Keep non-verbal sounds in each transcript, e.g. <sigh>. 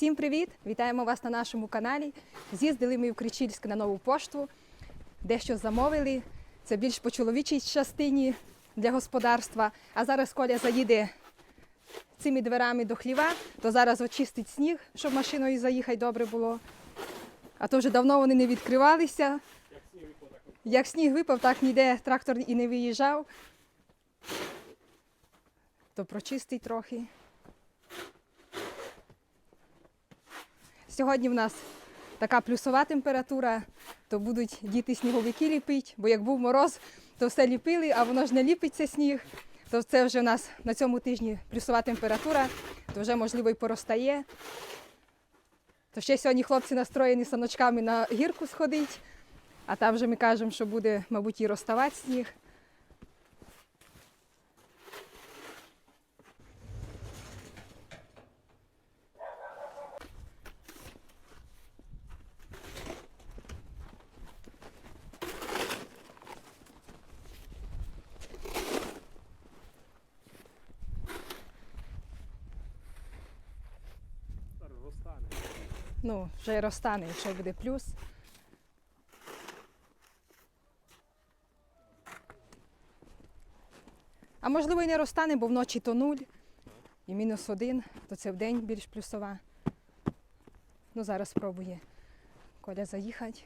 Всім привіт! Вітаємо вас на нашому каналі. З'їздили ми в Кричільськ на нову пошту, дещо замовили. Це більш по чоловічій частині для господарства. А зараз Коля заїде цими дверами до хліва, то зараз очистить сніг, щоб машиною заїхати добре було. А то вже давно вони не відкривалися. Як сніг випав, так ніде трактор і не виїжджав. То прочистить трохи. Сьогодні в нас така плюсова температура, то будуть діти сніговики ліпити, бо як був мороз, то все ліпили, а воно ж не ліпиться сніг. То це вже в нас на цьому тижні плюсова температура, то вже можливо і поростає. То ще сьогодні хлопці настроєні саночками на гірку сходить, а там вже ми кажемо, що буде, мабуть, і розставати сніг. Розтане. Ну, вже й розтане, якщо буде плюс. А можливо і не розтане, бо вночі то нуль і мінус один, то це вдень більш плюсова. Ну, зараз спробує Коля заїхати.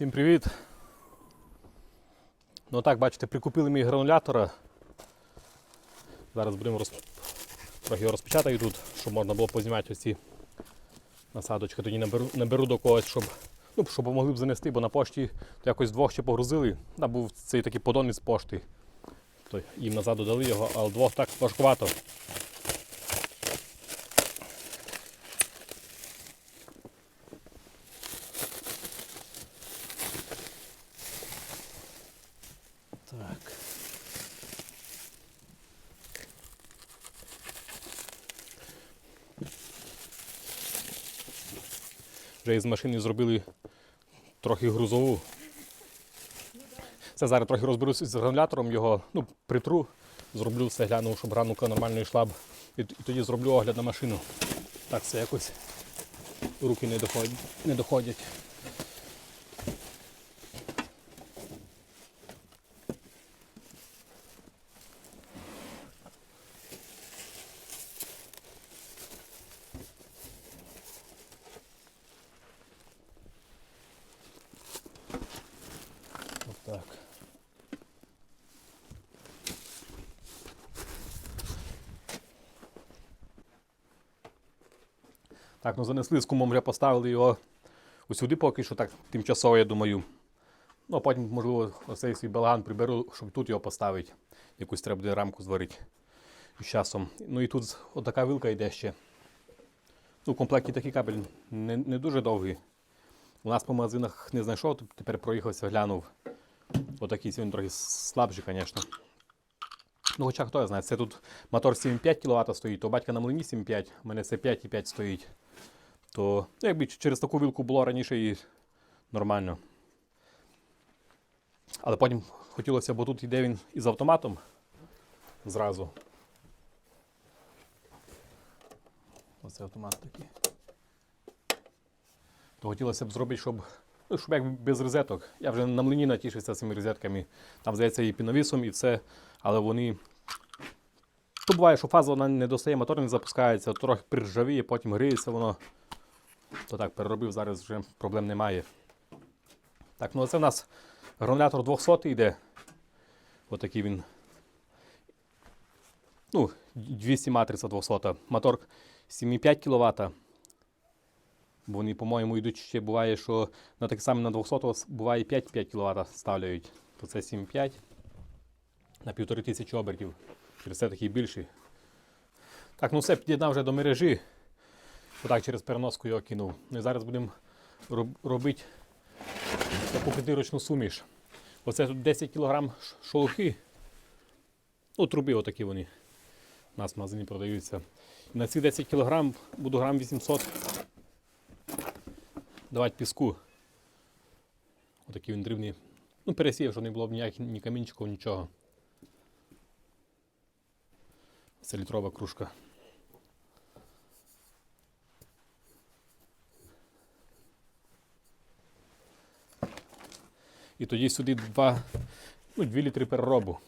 Всім привіт. Ну так, бачите, прикупили ми гранулятора. Зараз будемо роз... трохи його розпечатаю тут, щоб можна було познімати ось ці насадочки. Тоді наберу, наберу до когось, щоб, ну, щоб могли б занести, бо на пошті якось двох ще погрузили. Да, був цей такий подон із пошти. То їм назад додали його, але двох так важкувато. Вже із машини зробили трохи грузову. Це зараз трохи розберуся з гранулятором, його ну, притру, зроблю все, гляну, щоб гранулка нормально йшла б. І, і тоді зроблю огляд на машину. Так це якось руки не доходять. Не доходять. Отак. Ну занесли з кумом, вже поставили його усюди поки що так тимчасово, я думаю. Ну, а потім, можливо, оцей свій балаган приберу, щоб тут його поставити. Якусь треба буде рамку зварити з часом. Ну і тут отака вилка йде ще. Ну, в комплекті такий кабель не, не дуже довгий. У нас по магазинах не знайшов, тепер проїхався, глянув. Отакий він трохи слабший, звісно. Ну, хоча хто знає, це тут мотор 7,5 кВт стоїть, то батька на млині 7,5, у мене це 5,5 стоїть. То ну, якби через таку вилку було раніше і нормально. Але потім хотілося, бо тут йде він із автоматом зразу. Оце автомат такий. То хотілося б зробити, щоб, ну, щоб як без розеток. Я вже на млині натішився цими розетками. Там, здається, і піновісом, і все, але вони. То буває, що фаза вона не достає, мотор не запускається, трохи приржавіє, потім гриється воно. То так, переробив, зараз вже проблем немає. Так, ну це в нас гранулятор 200 йде. Отакий він. Ну, 200 матриця 200. Мотор 7,5 кВт. Вони, по-моєму, йдуть ще буває, що на таке саме на 200 буває 5,5 кВт ставляють. То це 7,5 на 1500 обертів. Через це такий більший. Так, ну все, під'єднав вже до мережі. Отак через переноску його кинув. Ну і зараз будемо робити таку п'ятирочну суміш. Оце тут 10 кг шолухи. Ну, труби отакі вони. У нас в магазині продаються. На ці 10 кг буду грам 800 давати піску. Отакий він дрібний. Ну, пересів, щоб не було б ніяких ні камінчиків, нічого. Це літрова кружка. І тоді сюди 2, ну, 2 літри переробу.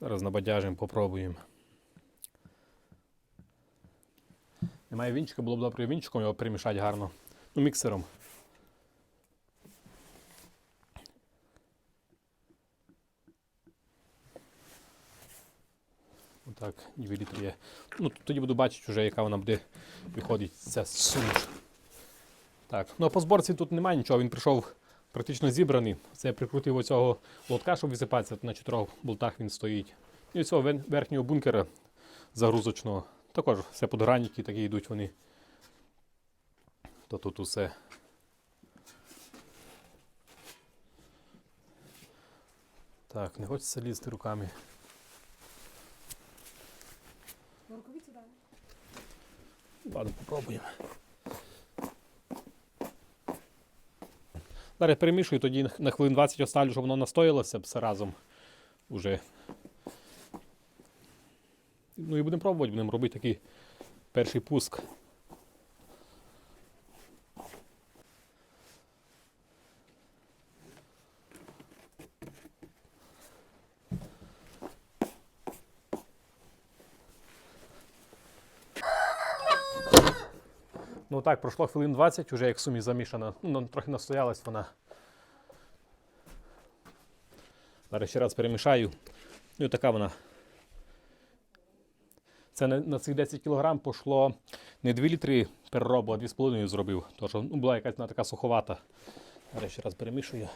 Зараз набадяжимо, попробуємо. Немає вінчика, було б добре вінчиком його перемішати гарно. Ну, міксером. Отак, 2 літри є. Ну, тоді буду бачити вже, яка вона буде виходить ця суміш. Так, ну а по зборці тут немає нічого, він прийшов практично зібраний. Це я прикрутив оцього лотка, щоб висипатися, на чотирьох болтах він стоїть. І цього верхнього бункера загрузочного. Також все подгранники такі йдуть вони. То тут усе. Так, не хочеться лізти руками. Ладно, попробуємо. Зараз перемішую, тоді на- хвилин 20 оставлю, щоб воно настоялося все разом уже. Ну і будемо пробувати, будемо робити такий перший пуск. Ну так, пройшло хвилин 20, вже як суміш замішана. Ну, трохи настоялась вона. Зараз ще раз перемішаю. Ну і така вона. Це на, цих 10 кг пішло не 2 літри переробу, а 2,5 зробив. Що ну, була якась вона така суховата. Зараз ще раз перемішую.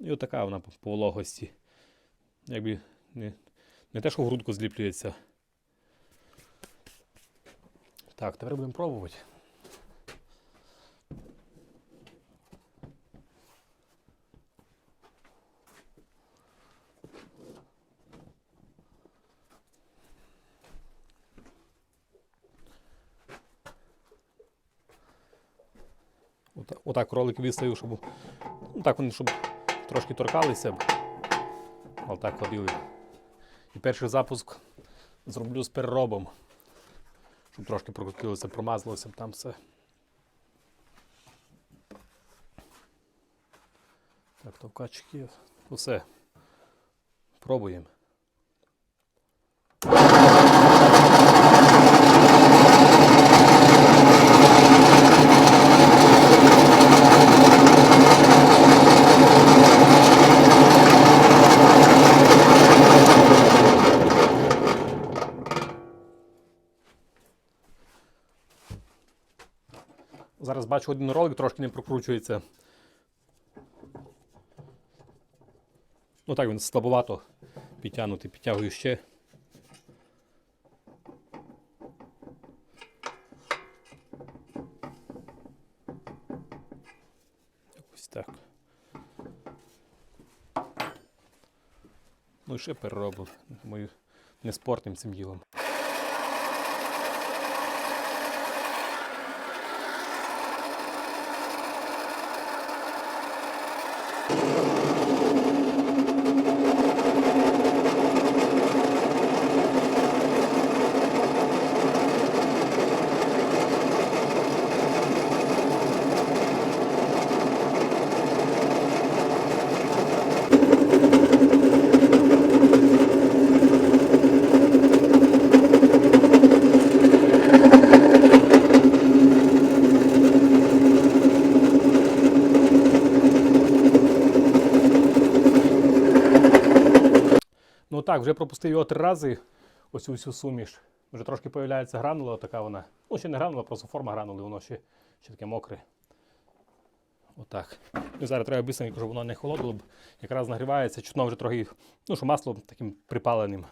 І отака вона по вологості. Якби не, не те, що в грудку зліплюється. Так, тепер будемо пробувати. Отак, кролик виставив, щоб, ну, так вони, щоб трошки торкалися б. Отак ходили. І перший запуск зроблю з переробом. Щоб трошки прокрутилося, промазалося б там все. Так, товкачик є. Усе. Пробуємо. Бачу один ролик, трошки не прокручується. Ну так він слабовато підтягнутий, підтягую ще. Ось так. Ну і ще перероблю. Думаю, не спортним цим ділом. Так, вже пропустив його три рази, ось всю суміш. Вже трошки появляється гранула, така вона. Ну, ще не гранула, просто форма гранули, воно ще, ще таке мокре. Отак. І зараз треба бисенько, щоб воно не холодило, бо якраз нагрівається, чутно вже трохи, ну, що масло таким припаленим.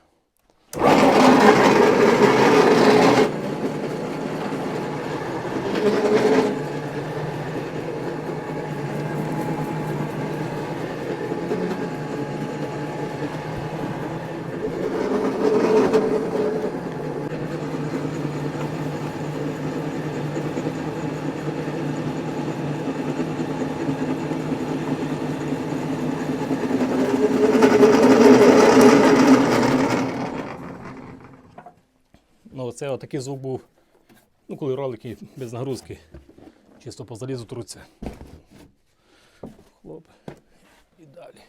Ну, це отакий звук був, ну, коли ролики без нагрузки. Чисто по залізу труться. Хлоп. І далі.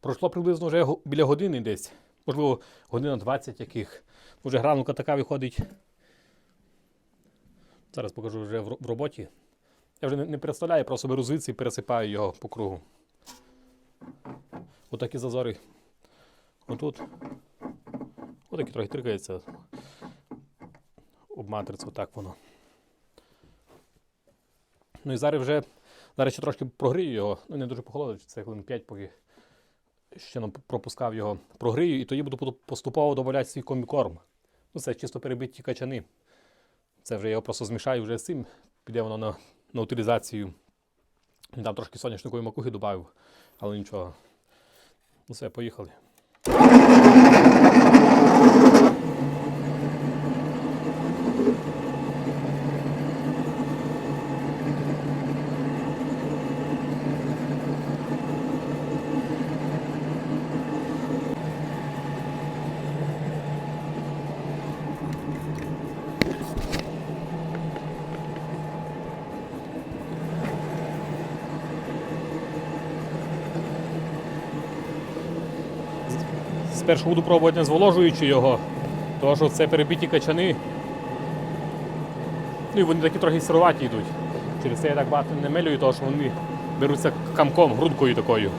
Пройшло приблизно вже біля години десь. Можливо, година 20 яких. Вже гранулка така виходить. Зараз покажу вже в роботі. Я вже не, представляю, просто беру звідси і пересипаю його по кругу. Отакі зазори. Отут. Отакі трохи трикається. Об матрицю, отак воно. Ну і зараз вже, зараз ще трошки прогрію його. Ну, не дуже похолодить, це хвилин 5, поки ще не пропускав його. Прогрію, і тоді буду поступово додавати свій комікорм. Ну, це чисто перебиті качани. Це вже я його просто змішаю вже з цим. Піде воно на, на утилізацію. Там трошки соняшникової макухи додав, але нічого. Ну все, поїхали. Спершу буду пробувати не зволожуючи його, тому що це перебиті качани. Ну і вони такі трохи сироваті йдуть. Через це я так багато не мелюю, тому що вони беруться камком, грудкою такою.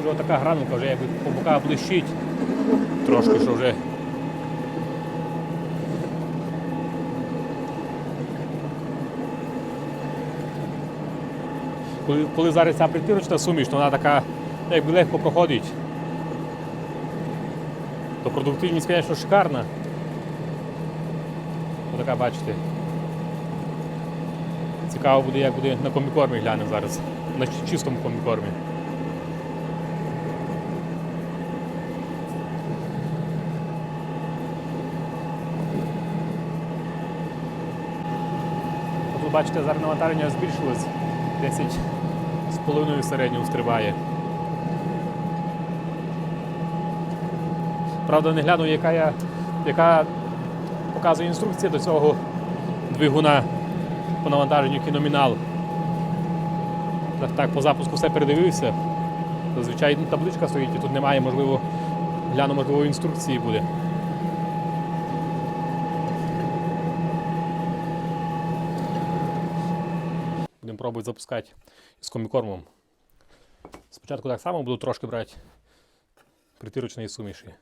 Вже така гранулка вже якби по боках блищить. Трошки, що вже коли, коли зараз ця притирочна суміш, то вона така ну, якби легко проходить. То продуктивність, звісно, шикарна. Ось така, бачите. Цікаво буде, як буде на комікормі глянемо зараз. На чистому комікормі. Бачите, зараз навантаження збільшилось. 10 з половиною середньому стрибає. Правда, не гляну, яка, я, яка показує інструкція до цього двигуна по навантаженню, який номінал. Так, по запуску все передивився. Зазвичай табличка стоїть і тут немає, можливо, гляну, можливо, інструкції буде. Будемо пробувати запускати з комікормом. Спочатку так само буду трошки брати притирочної суміші.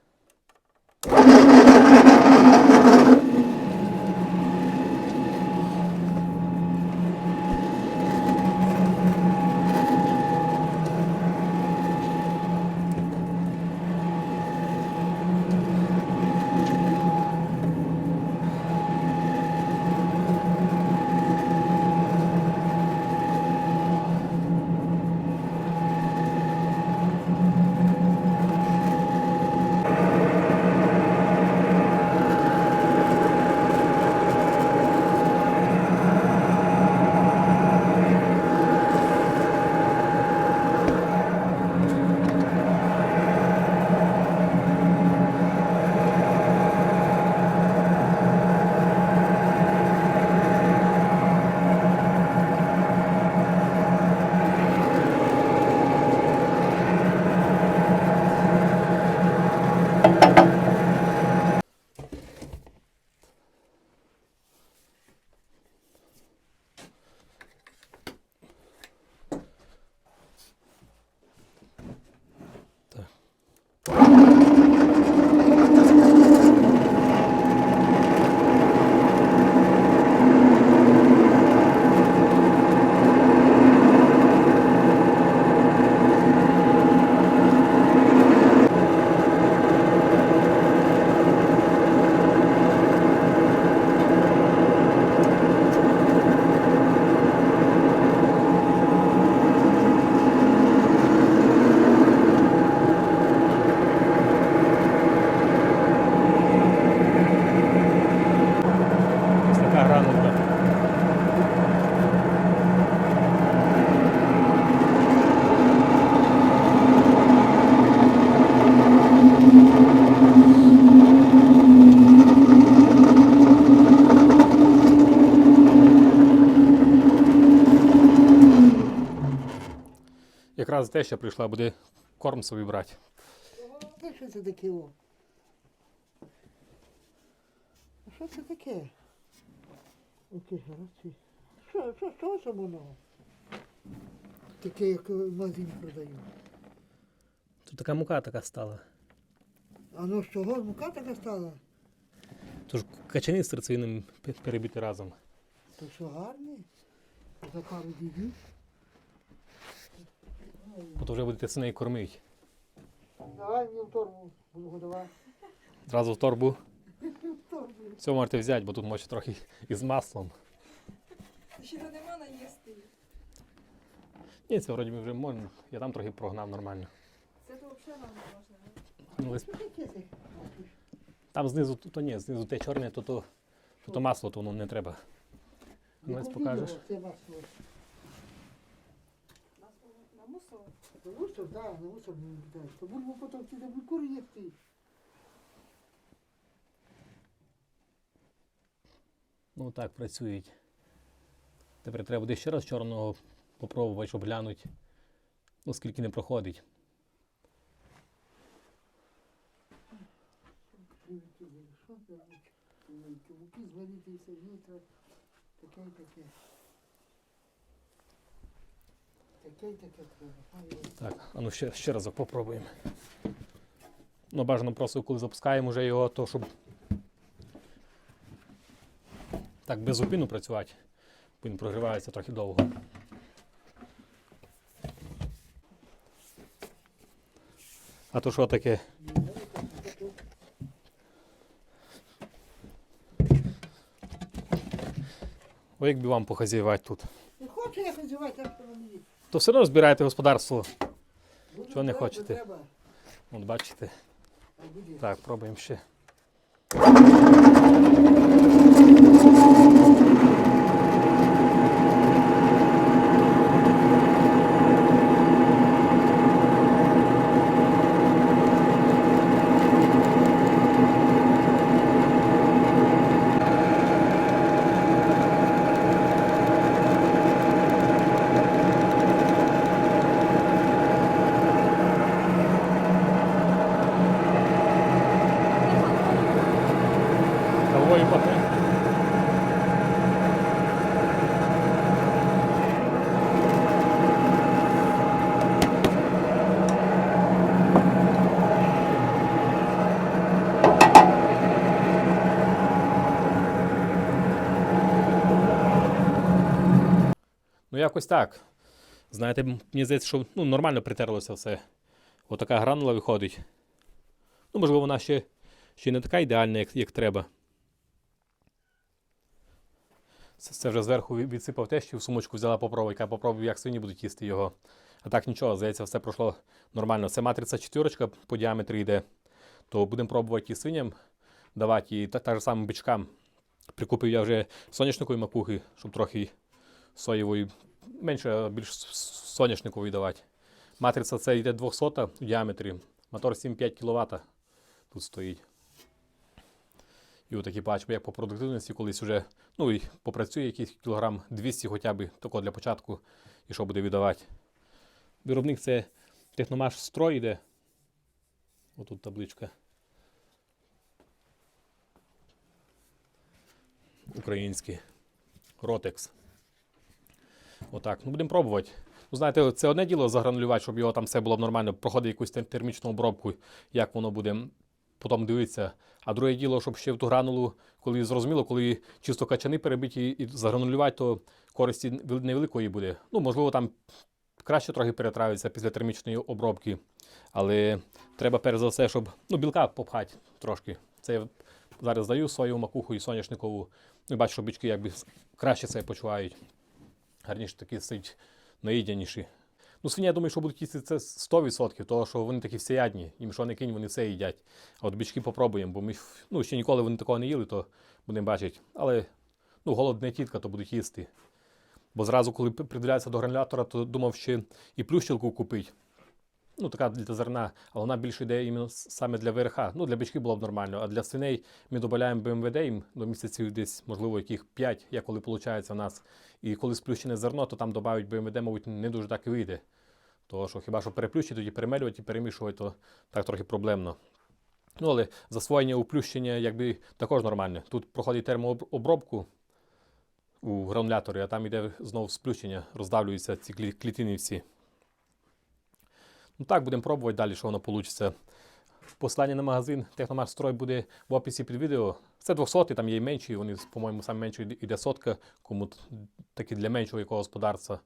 Теща прийшла, буде корм собі брати. Та що це таке? О? А Що це таке? Оке гарячі. Що, що, що це воно? Таке, як в магазині продають. Тут така мука така стала. А ну з чого мука така стала? Тож качани з серцевинним перебити разом. То що гарні? За пару днів. Бо то вже будете синей кормити. Давай мені в торбу буду годувати. Зразу в торбу. <laughs> В торбу. Все можете взяти, бо тут може трохи із маслом. Ще не нема наїсти. Ні, це вроді вже можна. Я там трохи прогнав нормально. Це то взагалі нам не можна. Ну, ось? Там знизу, то ні, знизу те чорне, то, то, то, то масло, то воно не треба. Ну, ось покажеш. Це масло. На мусор. На мусор, да, на мусор не кидаєш. То бульбу потім ці де кури їсти. Ну так працюють. Тепер треба буде ще раз чорного попробувати, щоб глянути, ну скільки не проходить. Прилетіли. Що це робить? Прилетіли. Муки зварити і все вітра. Таке і таке. Таке і таке треба. Так, а ну ще, ще разок попробуємо. Ну, бажано просто, коли запускаємо вже його, то щоб так без зупину працювати. бо Він прогрівається трохи довго. А то що таке? Ой, як би вам похазяювати тут. Не хочу я хазяювати, як то мені. То все одно збираєте господарство. Чого не хочете? От бачите. Так, пробуємо ще. Ну, якось так. Знаєте, мені здається, що ну, нормально притерлося все. Отака гранула виходить. Ну, можливо, вона ще, ще не така ідеальна, як, як треба. Це, це вже зверху відсипав те, що в сумочку взяла попробуй, яка попробую, як свині будуть їсти його. А так нічого, здається, все пройшло нормально. Це матриця четвірочка по діаметрі йде. То будемо пробувати і свиням давати, і та, та ж саме бичкам. Прикупив я вже соняшникової макухи, щоб трохи соєвої, менше, більш соняшникової давати. Матриця це йде 200 в діаметрі, мотор 7,5 кВт тут стоїть. І отакі бачимо, як по продуктивності колись вже, ну і попрацює якийсь кілограм 200 хоча б, тако для початку, і що буде віддавати. Виробник це Техномаш строй йде. Отут табличка. Український. Ротекс. Отак. Ну, будемо пробувати. Ну, знаєте, це одне діло загранулювати, щоб його там все було нормально, проходить якусь термічну обробку, як воно буде потім дивитися. А друге діло, щоб ще в ту гранулу, коли зрозуміло, коли чисто качани перебиті і загранулювати, то користі невеликої буде. Ну, можливо, там краще трохи перетравиться після термічної обробки. Але треба перш за все, щоб ну, білка попхати трошки. Це я зараз здаю свою макуху і соняшникову. Ну, і бачу, що бички якби краще себе почувають. Гарніше такі стають наїдяніші. Ну, свині, я думаю, що будуть їсти це 100%, тому що вони такі всеядні, їм що не кинь, вони все їдять. А от бічки попробуємо, бо ми ну, ще ніколи вони такого не їли, то будемо бачити. Але ну, голодна тітка, то будуть їсти. Бо зразу, коли придивляються до гранулятора, то думав ще і плющилку купити. Ну, така для зерна, але вона більше йде іменно саме для ВРХ. Ну, для бичків було б нормально, а для свиней ми додаємо БМВД їм до місяців десь, можливо, яких 5, як коли виходить у нас. І коли сплющене зерно, то там додають БМВД, мабуть, не дуже так і вийде. Того, що хіба що переплющити, тоді перемелювати і перемішувати, то так трохи проблемно. Ну, але засвоєння уплющення якби також нормальне. Тут проходить термообробку у грануляторі, а там йде знову сплющення, роздавлюються ці клітини всі. Ну так, будемо пробувати далі, що воно вийде. Послання на магазин Техномаш буде в описі під відео. Це 200, там є і менші, вони, по-моєму, саме менші йде сотка, кому т- такі для меншого якого господарства.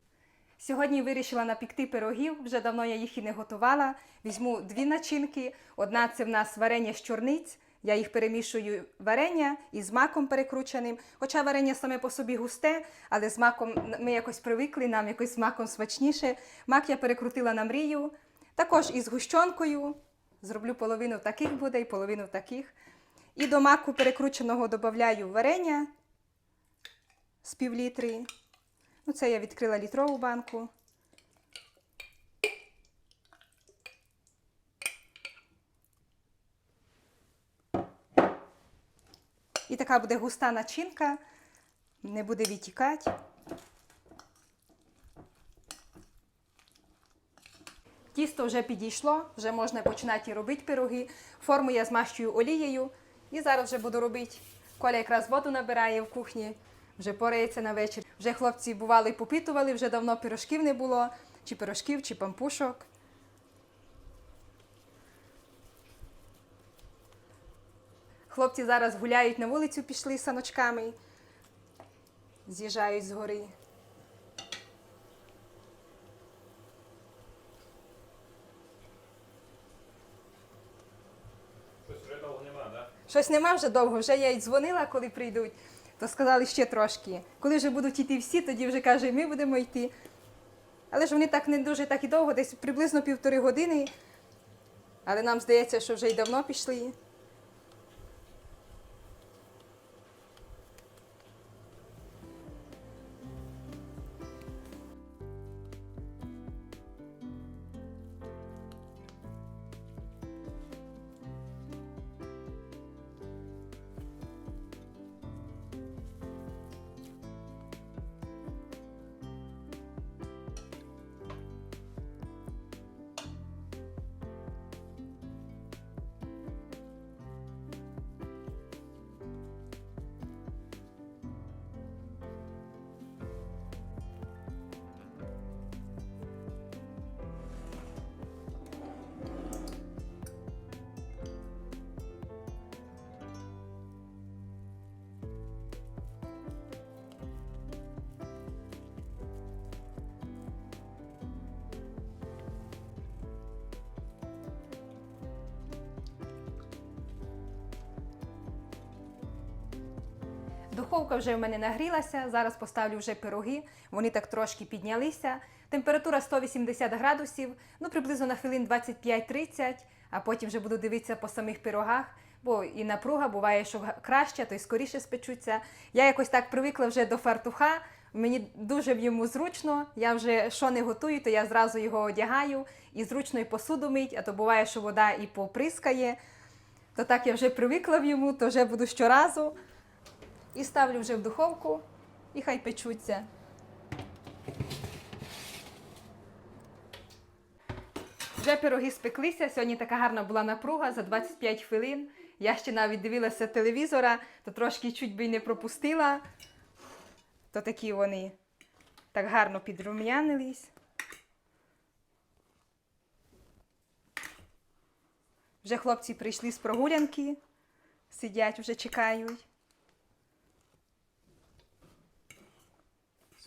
Сьогодні вирішила напікти пирогів. Вже давно я їх і не готувала. Візьму дві начинки. Одна це в нас варення з чорниць. Я їх перемішую варення із маком перекрученим. Хоча варення саме по собі густе, але з маком ми якось привикли, нам якось з маком смачніше. Мак я перекрутила на мрію. Також із гущонкою. Зроблю половину таких буде і половину таких. І до маку перекрученого додаю варення з півлітри. Ну, це я відкрила літрову банку. І така буде густа начинка, не буде відтікати. Тісто вже підійшло, вже можна починати робити пироги. Форму я змащую олією і зараз вже буду робити. Коля якраз воду набирає в кухні, вже порається на вечір. Вже хлопці бували попитували, вже давно пирожків не було, чи пирожків, чи пампушок. Хлопці зараз гуляють на вулицю, пішли саночками, з'їжджають з гори. Щось вже довго немає, так? Щось нема вже довго, вже я й дзвонила, коли прийдуть, то сказали ще трошки. Коли вже будуть йти всі, тоді вже каже, ми будемо йти. Але ж вони так не дуже так і довго, десь приблизно півтори години. Але нам здається, що вже й давно пішли. Духовка вже в мене нагрілася. Зараз поставлю вже пироги. Вони так трошки піднялися. Температура 180 градусів, ну приблизно на хвилин 25-30, а потім вже буду дивитися по самих пирогах. Бо і напруга буває, що краще, то й скоріше спечуться. Я якось так привикла вже до фартуха. Мені дуже в йому зручно. Я вже що не готую, то я зразу його одягаю і зручно і посуду мить, а то буває, що вода і поприскає. То так я вже привикла в йому, то вже буду щоразу. І ставлю вже в духовку, і хай печуться. Вже пироги спеклися. Сьогодні така гарна була напруга за 25 хвилин. Я ще навіть дивилася телевізора, то трошки чуть би й не пропустила. То такі вони так гарно підрум'янились. Вже хлопці прийшли з прогулянки, сидять, вже чекають.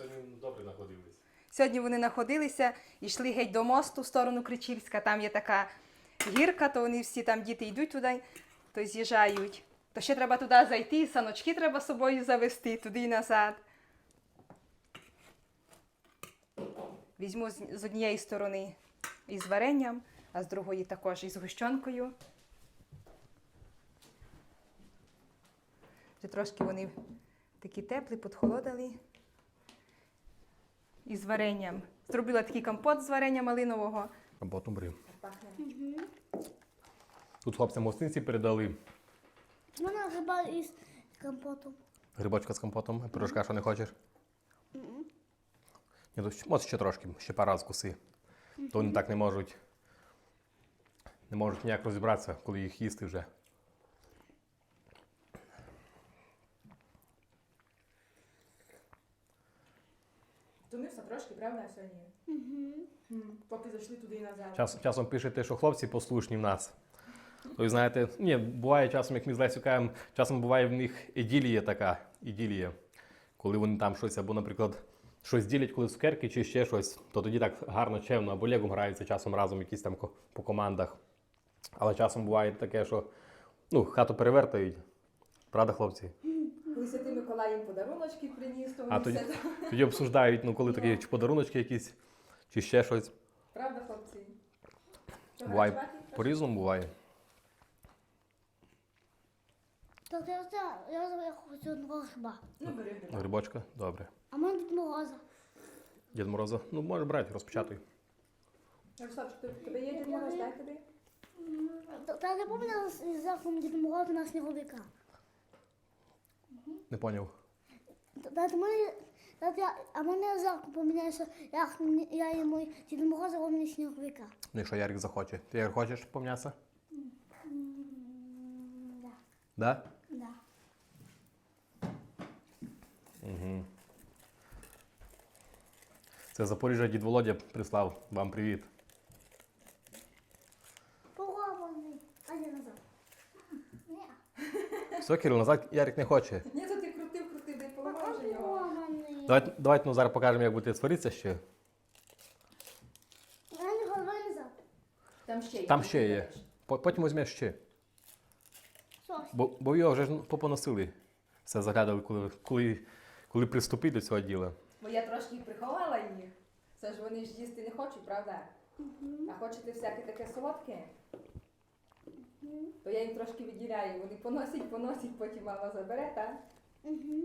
Сьогодні добре знаходились. Сьогодні вони знаходилися, йшли геть до мосту в сторону Кричівська. Там є така гірка, то вони всі там діти йдуть туди, то з'їжджають. То ще треба туди зайти, саночки треба з собою завести, туди і назад. Візьму з, однієї сторони із варенням, а з другої також із гущонкою. Вже трошки вони такі теплі, підхолодали із варенням. Зробила такий компот з варення малинового. Роботу брив. Тут хлопцям гостинці передали Вона гриба із компотом. грибочка з компотом, пирожка, що не хочеш? Ні, то ще- може ще трошки, ще пару раз куси. то вони так не можуть. Не можуть ніяк розібратися, коли їх їсти вже. Втомився трошки, правда, сьогодні? Угу. Поки туди і назад. Час, часом пишете, що хлопці послушні в нас. То ви знаєте, ні, буває часом, як ми з Лесю кажемо, часом буває в них іділія така, іділія. Коли вони там щось, або, наприклад, щось ділять, коли цукерки чи ще щось, то тоді так гарно, чемно, або легом граються часом разом якісь там по командах. Але часом буває таке, що ну, хату перевертають. Правда, хлопці? Коли Святий Миколай їм подаруночки приніс, то А вони тоді, все... тоді обсуждають, ну, коли такі чи подаруночки якісь, чи ще щось. Правда, хлопці? Буває по-різному буває. Так, я, я, я, хочу одного хіба. Ну, бери, бери. Грибочка, добре. А мене тут мороза. Дід Мороза, ну можеш брати, розпечатуй. Ярослав, що ти- тебе є Дід Мороз, дай тобі? Та- Та я пам'ятала з заком Дід Мороза на сніговика. Не поняв. Та- Та ти мене, а мене завтра поміняється, як мені- я йому Дід Мороза, мені сніговика. Ну, якщо Ярик захоче. Ти Ярик хочеш пом'ятися? Да. Да? Да. Угу. Це Запоріжжя дід Володя прислав. Вам привіт. Погований. А я назад. Ні. Все, Кирил, назад Ярик не хоче. Ні, то ти крутив, крутив, дай Пока поламав його. погований. Давайте, давайте ну, зараз покажемо, як будете сваритися ще. Я не голови. Там ще є. Там ще є. По- Потім візьмеш ще. Щось. Бо, бо його вже ж ну, попоносили. Все заглядали, коли, коли, коли приступить до цього діла. Бо я трошки приховала їх. Це ж вони ж їсти не хочуть, правда? А хочете всяке таке солодке? То я їм трошки відділяю. Вони поносять, поносять, потім мама забере, так? Угу.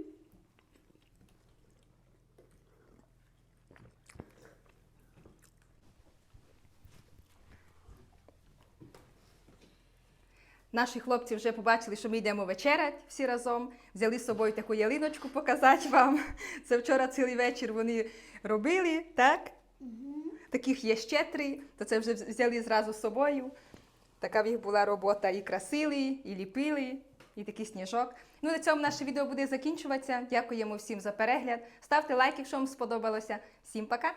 Наші хлопці вже побачили, що ми йдемо вечерять всі разом. Взяли з собою таку ялиночку показати вам. Це вчора цілий вечір вони робили, так? Таких є ще три, то це вже взяли зразу з собою. Така в їх була робота і красили, і ліпили, і такий сніжок. Ну, на цьому наше відео буде закінчуватися. Дякуємо всім за перегляд. Ставте лайк, якщо вам сподобалося. Всім пока!